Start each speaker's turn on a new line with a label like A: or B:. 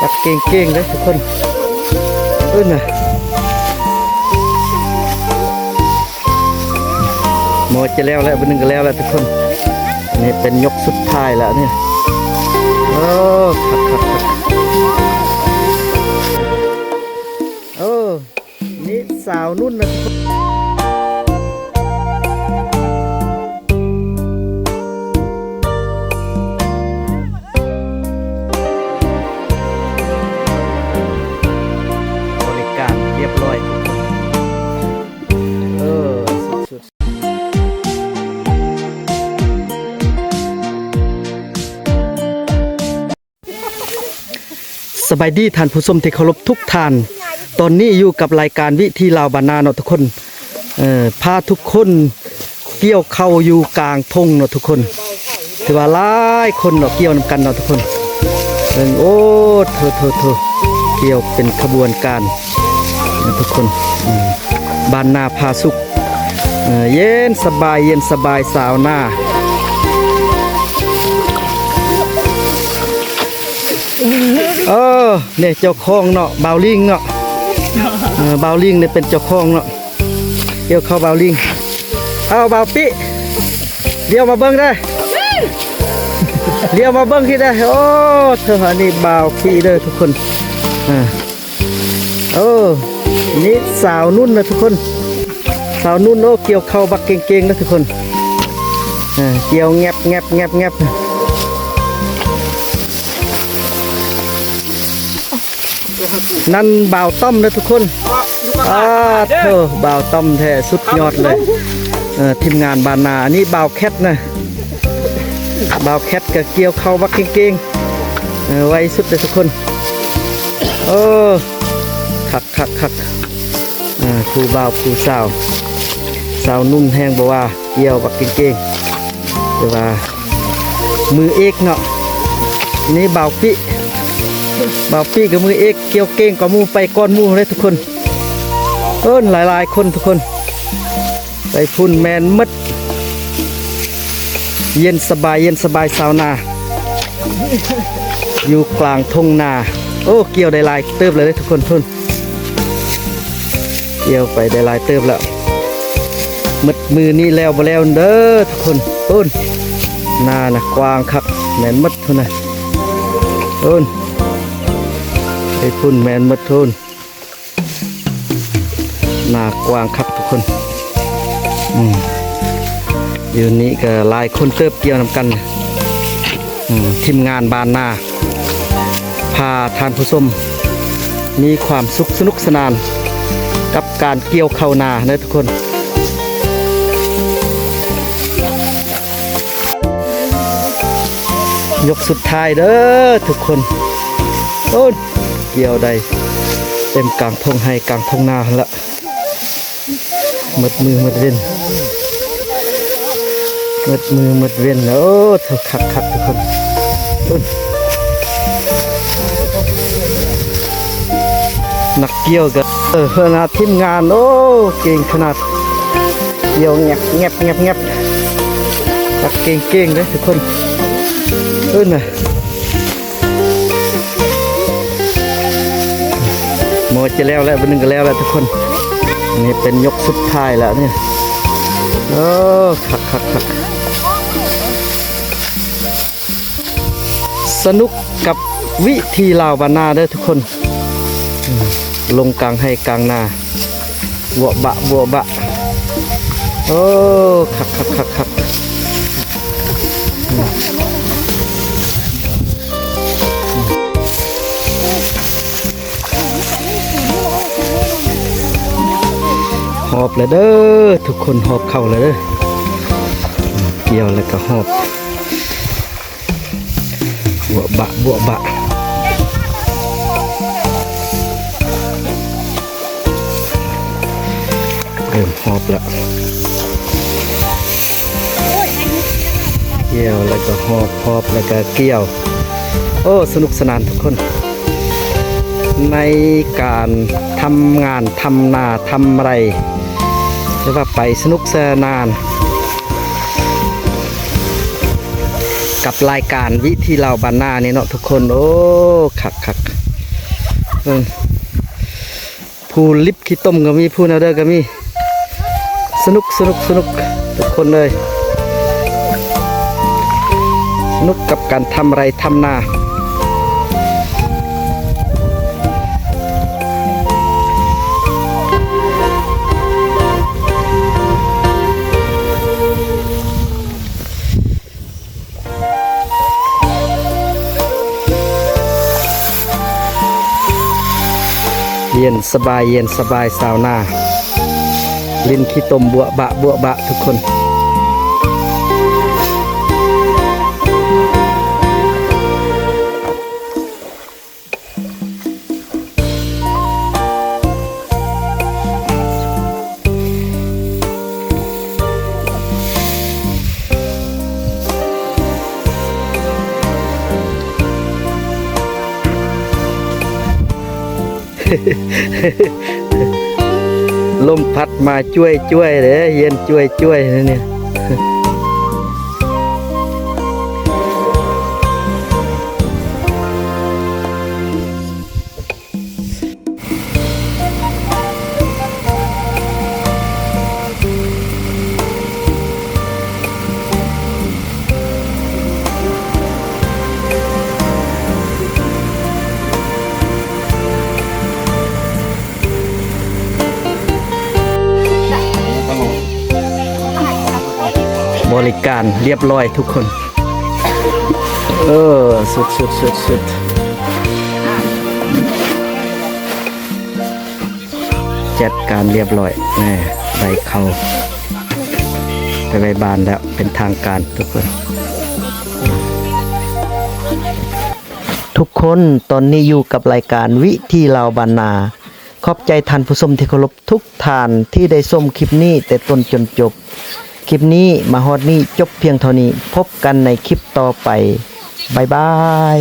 A: ตักเก่งๆเลยทุกคนเอ้ยนะหมดจะแล้วแล้ววันหนึงก็แล้วแล้วทุกคนนี่เป็นยกสุดท้ายแล้วเนี่ยโอ้ขัดขัดขัดโอ้นี่สาวนุ่นนะทุกคน สบายดีท่านผู้ชมที่เคารพทุกท่าน ตอนนี้อยู่กับรายการวิธีลาวบานาเนาะทุกคนเออพาทุกคนเกี่ยวเข้าอยู่กลางทงเนาะทุกคน ถือว่าหลายคนเนาะเกี่ยวนำกันเนาะทุกคนเอิ้นโอ้เธอเธอเธอเกี่ยวเป็นขบวนการนะทุกคนอืมบ้านนาพาสุขเอ่อเย็นสบายเย็นสบายสาวหน้า เออเนี่ยเจ้าของเนาะบาวลิงเนาะเออบาวลิงเนี่ยเป็นเจ้าของเนาะเกี่ยวเข้าบาวลิงเอาบาปิเดี๋ยวมาเบิ่งได้เรียวมาเบิ้งที่ได้โอ้เธออันนี้บาวพี่เด้อทุกคนอ่าโอ้นี่สาวนุ่นนะทุกคน สาวนุ่นโอ้เกี่ยวเข้าบักเก่งๆนะทุกคนอ่าเกี่ยวแงบแงบแงบแงบ นั่นบ่าวต้อมนะทุกคนอ่าเธอบ่าวต้อมแท้สุดยอดเลยเอ่อทีมงานบานนาอันนี้บ่าวแคทนะบ่าวแคทกับเกี่ยวเข้าบักเก่งๆเออไว้สุดเลยทุกคนโอ้คักคักคักอ่าครูบ่าวครูสาวสาวนุ่มแห้งบอกว่าเกี่ยวบักเก่งๆแต่ว่ามือเอกเนาะนี่บ่าวปิ บ่าวปิกับมือเอกเกี่ยวเก่งกว่าหมูไปก้อนมูเลยทุกคนเอิ้นหลายๆ คนทุกคนไปพุ่นแมนหมดเย็นสบายเย็นสบายสาวนา อยู่กลางทงนา โอ้เกี่ยวได้ลายเติบเลยเด้ทุกคนทุ่นเกี่ยวไปได้ลายเติบแล้วมัดมือนี่แล้วบ่แล้วเด้อทุกคนทุนนานะกว้างคักแมนมัดทุนนะทุน ไอ้พุ่นแมนมัดทุนหนากว้างคักทุกคนอืมอยู่นี้ก็ลายคนเติบเกี่ยวนำกันทีมงานบานนาพาทานผู้ชมมีความสุขสนุกสนาน กับการเกี่ยวเข้านานะทุกคนยกสุดท้ายเด้อทุกคนโอ้ เกี่ยวได้เต็มกลางทงให้กลางทงนาละหมดมือหมดเล่นหมดมือหมดเวียนแล้วโอ้เธอคักคักทุกคนอุ้ยนักเกี่ยวกันเออขนาดทีมงานโอ้เก่งขนาดเกี่ยวแงบแงบแงบแงบนักเก่งเก่งเลยทุกคนเอ้ยนะ หมดจะแล้วแล้ววันนึงก็แล้วแล้วทุกคนนี่เป็นยกสุดท้ายแล้วเนี่ยโอ้คักคักคักสนุกกับวิธีลาวบานาเด้อทุกคน ลงกลางให้กลางนาบัวบะบัวบะโอ้คักคักคักคัก หอบเลยเด้อทุกคนหอบเข่าเลยเด้อเกี่ยวแล้วก็หอบบวบะบวบะเริ่มหอบแล้วเกี่ยวแล้วก็หอบหอบแล้วก็เกี่ยว โอ้สนุกสนานทุกคนในการทำงานทำนาทำอะไร เรียกว่าไปสนุกสนาน กับรายการวิธีเราบานนานี่เนาะทุกคนโอ้คักคักผู้ลิบขี้ต้มก็มีผู้นาเดอร์ก็มี สนุกสนุกสนุกทุกคนเลย สนุกกับการทำไรทำนา เย็นสบายเย็นสบายสาวนา ลินขี้ตมบัวบะบัวบะทุกคน ลมพัดมาช่วยช่วยเลยเย็นช่วยช่วยนะเนี่ย ริการเรียบร้อยทุกคน เออ สุดสุดสุดสุดจัดการเรียบร้อยแน่ใบเขาไปใบบานแล้วเป็นทางการทุกคน ทุกคนตอนนี้อยู่กับรายการวิธีลาวบานนาขอบใจท่านผู้ชมที่เคารพทุกท่านที่ได้ชมคลิปนี้แต่ต้นจนจบ คลิปนี้มาฮอดนี้จบเพียงเท่านี้ พบกันในคลิปต่อไปบายบาย